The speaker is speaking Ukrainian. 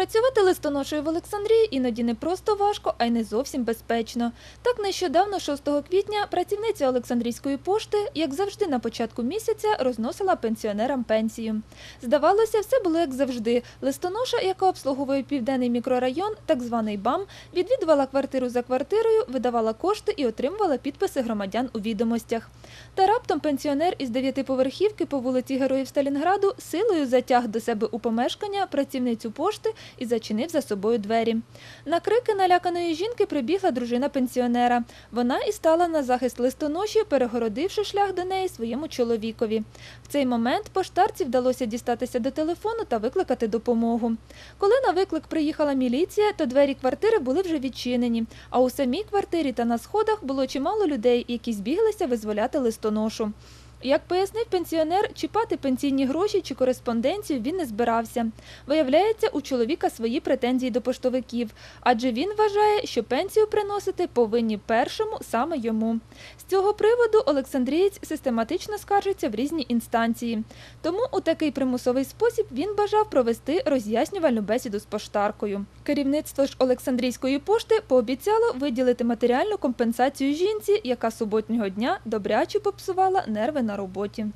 Працювати листоношою в Олександрії іноді не просто важко, а й не зовсім безпечно. Так нещодавно, 6 квітня, працівниця Олександрійської пошти, як завжди на початку місяця, розносила пенсіонерам пенсію. Здавалося, все було як завжди. Листоноша, яка обслуговує південний мікрорайон, так званий БАМ, відвідувала квартиру за квартирою, видавала кошти і отримувала підписи громадян у відомостях. Та раптом пенсіонер із дев'ятиповерхівки по вулиці Героїв Сталінграду силою затяг до себе у помешкання працівницю пошти і зачинив за собою двері. На крики наляканої жінки прибігла дружина пенсіонера. Вона і стала на захист листоноші, перегородивши шлях до неї своєму чоловікові. В цей момент поштарці вдалося дістатися до телефону та викликати допомогу. Коли на виклик приїхала міліція, то двері квартири були вже відчинені. А у самій квартирі та на сходах було чимало людей, які збіглися визволяти листоношу. Як пояснив пенсіонер, чіпати пенсійні гроші чи кореспонденцію він не збирався. Виявляється, у чоловіка свої претензії до поштовиків, адже він вважає, що пенсію приносити повинні першому саме йому. З цього приводу Олександрієць систематично скаржиться в різні інстанції. Тому у такий примусовий спосіб він бажав провести роз'яснювальну бесіду з поштаркою. Керівництво ж Олександрійської пошти пообіцяло виділити матеріальну компенсацію жінці, яка суботнього дня добряче попсувала нерви на роботі.